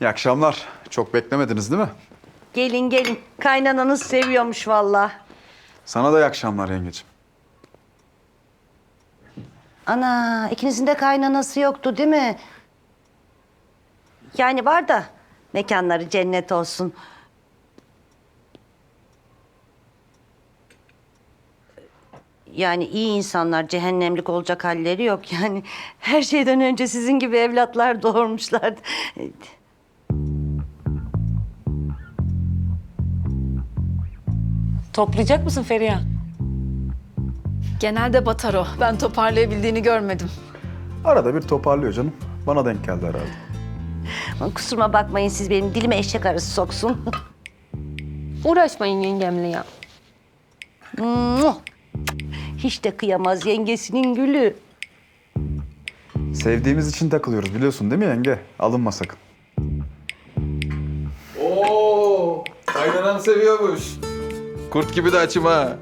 İyi akşamlar. Çok beklemediniz değil mi? Gelin gelin. Kaynananız seviyormuş vallahi. Sana da iyi akşamlar yengeciğim. Ana ikinizin de kaynanası yoktu değil mi? Yani var da mekanları cennet olsun. Yani iyi insanlar cehennemlik olacak halleri yok. Yani her şeyden önce sizin gibi evlatlar doğurmuşlardı. Toplayacak mısın Feriha? Genelde batar o. Ben toparlayabildiğini görmedim. Arada bir toparlıyor canım. Bana denk geldi herhalde. Aman Kusuruma bakmayın siz benim dilime eşek arısı soksun. Uğraşmayın yengemle ya. Muah! Hiç de kıyamaz yengesinin gülü. Sevdiğimiz için takılıyoruz biliyorsun değil mi yenge? Alınma sakın. Oo, kaynanan seviyormuş. Kurt gibi de açım ha.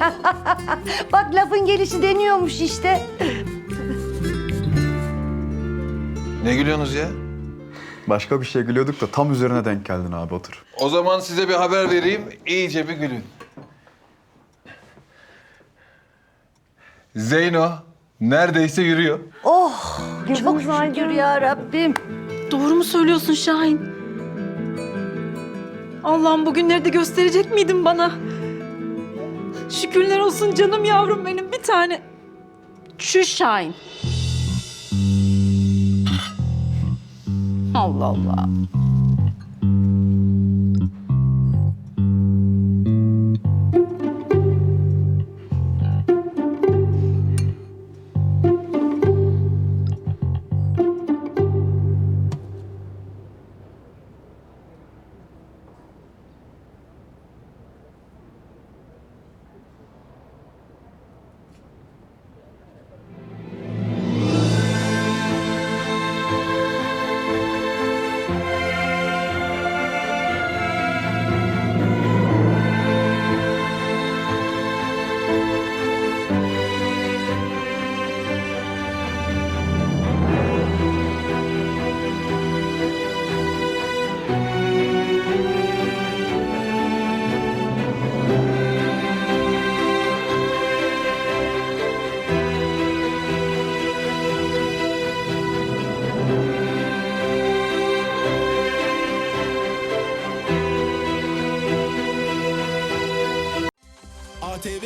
Bak lafın gelişi deniyormuş işte. Ne gülüyorsunuz ya? Başka bir şey gülüyorduk da tam üzerine denk geldin abi otur. O zaman size bir haber vereyim, iyice bir gülün. Zeyno neredeyse yürüyor. Oh çok şükür ya Rabbim. Doğru mu söylüyorsun Şahin? Allah'ım bugünleri de gösterecek miydin bana? Şükürler olsun canım yavrum benim bir tane. Şu Şahin. Allah Allah.